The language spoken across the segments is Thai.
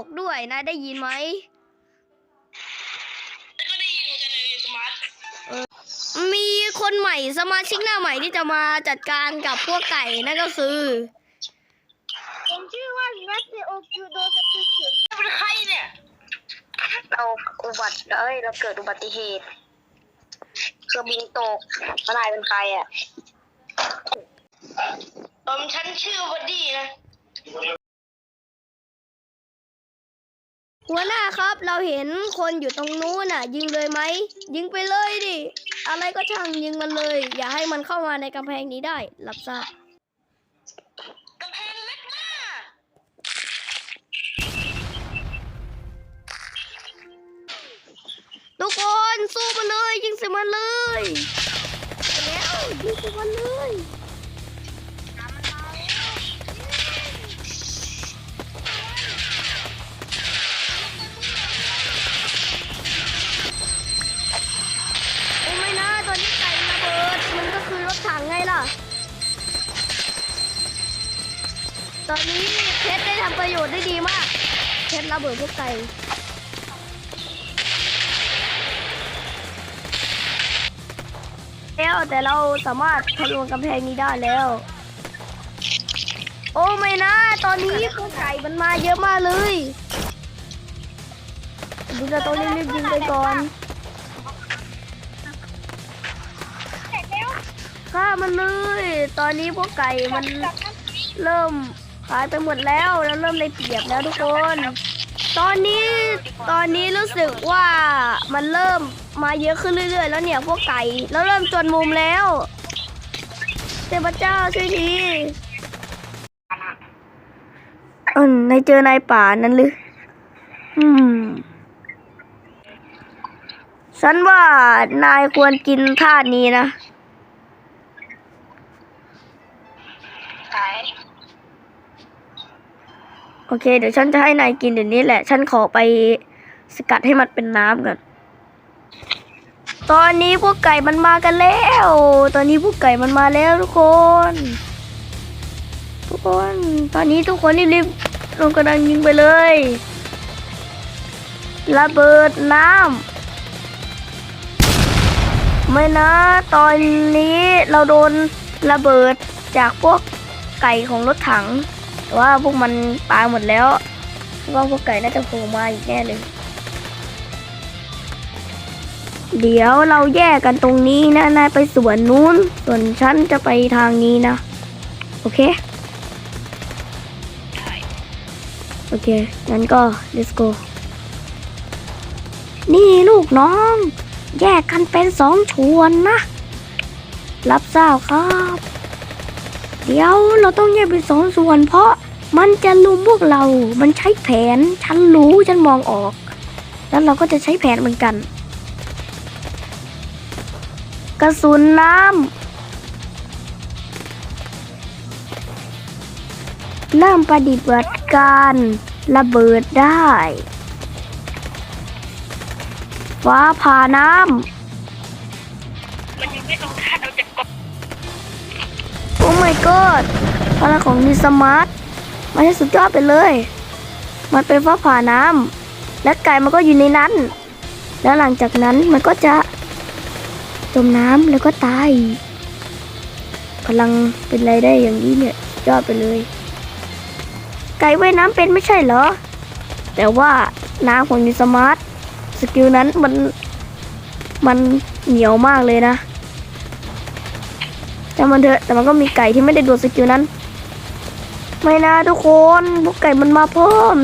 ตกด้วยนายได้ยินไหมแล้วก็ได้ยินเหมือนกันในสมาร์ทมีคนใหม่สมาชิกหน้าใหม่ที่จะมาจัดการกับพวกไก่นั่นก็คือผมชื่อว่านัทโอคิวโดสติเกตเป็นใครเนี่ย เราอุบัติเอ้ยเราเกิดอุบัติเหตุเครื่องบินตกเมื่อไหรเป็นใครอะผมฉันชื่อวดดี้นะ หัวหน้าครับเราเห็นคนอยู่ตรงนู้นน่ะ ยิงเลยไหมยิงไปเลยดิอะไรก็ช่างยิงมันเลย อย่าให้มันเข้ามาในกำแพงนี้ได้รับทราบกำแพงเล็กมากทุกคนสู้มันเลย ยิงใส่มันเลยแล้วยิงใส่มันเลย ตอนนี้เพชรได้ทำประโยชน์ได้ดีมากเพชรระเบิดพวกไก่แล้วแต่เราสามารถทะลวงกำแพงนี้ได้แล้ว โอ้ไม่นะ ตอนนี้พวกไก่มันมาเยอะมากเลยดูจะต้องรีบยิงไปก่อนเสร็จแล้วฆ่ามันเลย ตอนนี้พวกไก่มันเริ่ม หายไปหมดแล้วแล้วเริ่มได้เปรียบแล้วทุกคน ตอนนี้ตอนนี้รู้สึกว่ามันเริ่มมาเยอะขึ้นเรื่อยๆ แล้วเนี่ยพวกไก่แล้วเริ่มจนมุมแล้วเทพเจ้าช่วยทีเออนายเจอนายป่านั้นหรืออืมฉันว่านายควรกินธาตุนี้นะ โอเค เดี๋ยวฉันจะให้นายกินเดี๋ยวนี้แหละ ฉันขอไปสกัดให้มันเป็นน้ำก่อน ตอนนี้พวกไก่มันมากันแล้ว ตอนนี้พวกไก่มันมาแล้วทุกคน ทุกคน ตอนนี้ทุกคนรีบๆลงกระดังยิงไปเลย ระเบิดน้ำไม่นะ ตอนนี้เราโดนระเบิดจากพวกไก่ของรถถัง แต่ว่าพวกมันตายหมดแล้วว่าพวกไก่น่าจะโผล่มาอีกแน่เลย เดี๋ยวเราแยกกันตรงนี้นะนายไปสวนนู้น ส่วนฉันจะไปทางนี้นะ โอเค โอเค งั้นก็ let's go นี่ลูกน้อง แยกกันเป็นสองชวนนะ รับทราบครับ เดี๋ยวเราต้องแยกเป็นสองส่วน เพราะมันจะลุมพวกเรา มันใช้แผน ฉันรู้ฉันมองออก แล้วเราก็จะใช้แผนเหมือนกัน กระสุนน้ำเริ่มปฏิบัติการระเบิดได้ ฟ้าผ่าน้มั my god พลังของนิสมาร์ทมันให้สุดยอดไปเลย มันเป็นฟ้าผ่าน้ำและไก่มันก็อยู่ในนั้น แล้วหลังจากนั้นมันก็จะจมน้ำแล้วก็ตาย พลังเป็นไรได้อย่างนี้เนี่ยยอดไปเลย ไก่ว่ายน้ำเป็นไม่ใช่เหรอ แต่ว่าน้ำของนิสมาร์ทสกิลนั้นมันมันเหนียวมากเลยนะ แต่มันเถอะแต่มันก็มีไก่ที่ไม่ได้โดสกิลนั้น ไม่นะทุกคนพวกไก่มันมาเพิ่ม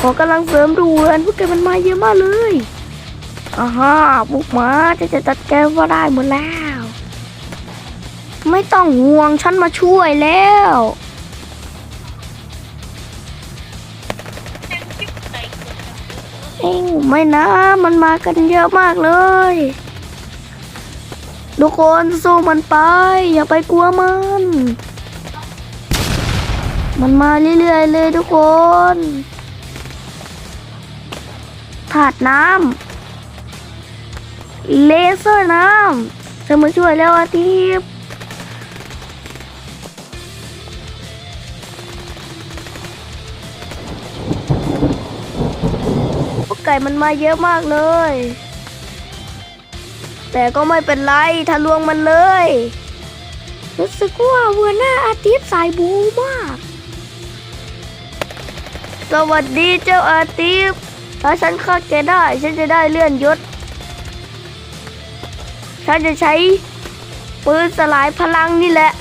ขอกำลังเสริมด่วนพวกไก่มันมาเยอะมากเลยอ่าฮะพวกหมาจะจะจัดแกว่าได้หมดแล้ว ไม่ต้องห่วงฉันมาช่วยแล้วโอ้ไม่นะ มันมากันเยอะมากเลย ทุกคนสู้มันไป อย่าไปกลัวมัน มันมาเรื่อยๆเลยทุกคนถาดน้ำเลเซอร์น้ำเธอมาช่วยแล้วอาทิตย์ก่มันมาเยอะมากเลย แต่ก็ไม่เป็นไรทะลวงมันเลย รู้สึกว่าหัวหน้าอาทิตย์สายบูมาก สวัสดีเจ้าอาทิตย์ถ้าฉันฆ่าแกได้ ฉันจะได้เลื่อนยศ ฉันจะใช้ปืนสลายพลังนี่แหละ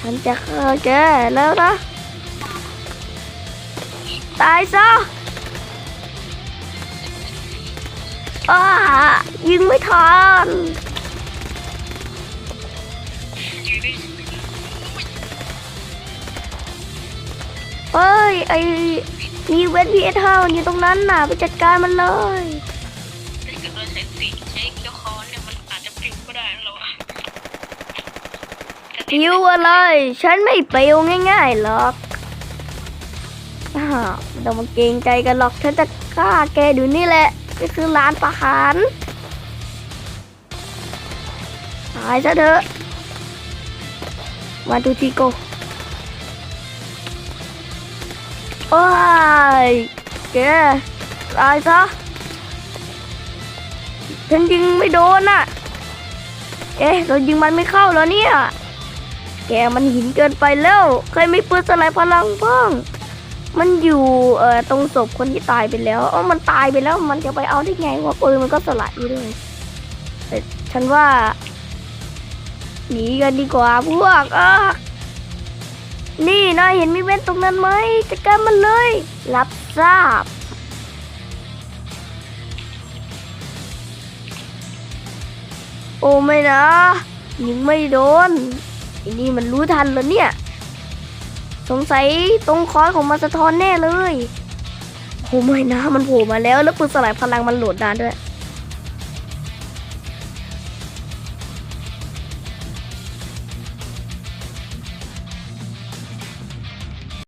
ฉันจะฆ่าแกแล้วนะ ตายซะ อ้ายิงไม่ทันเฮ้ย ไอมีเวนพีเอสเฮาอยู่ตรงนั้นน่ะ ไปจัดการมันเลยถ้าเกิดเราใช้สีใช้เจ้าคอนเนี่ย มันอาจจะปลิวก็ได้นะเราอะปิวอะไร ฉันไม่ปิวง่ายๆหรอกอ้าวไม่ต้องมาเกรงใจกันหรอก ฉันจะฆ่าแกอยู่นี่แหละ นี่คือร้านประหารตายซะเถอะ มาดูทีโกโอ้ยแกตายซะฉันยิงไม่โดนน่ะ เอ๊ะเรายิงมันไม่เข้าแล้วเนี่ย แกมันหินเกินไปแล้ว เคยมีปืนสลายพลังบ้าง มันอยู่เอ่อตรงศพคนที่ตายไปแล้วเอ้ามันตายไปแล้วมันจะไปเอาได้ไงว่าปืนมันก็สลายอยู่ด้วยแต่ฉันว่าหนีกันดีกว่าพวกอะนี่นายเห็นมีเว้นตรงนั้นไหมจัดการมันเลย รับทราบ โอ้ไม่นะยิงไม่โดนไอ้นี่มันรู้ทันแล้วเนี่ย สงสัยตรงคอยของมันสะท้อนแน่เลยโอ้ไม่นะมันโผล่มาแล้วแล้วปืนสลายพลังมันโหลดนานด้วย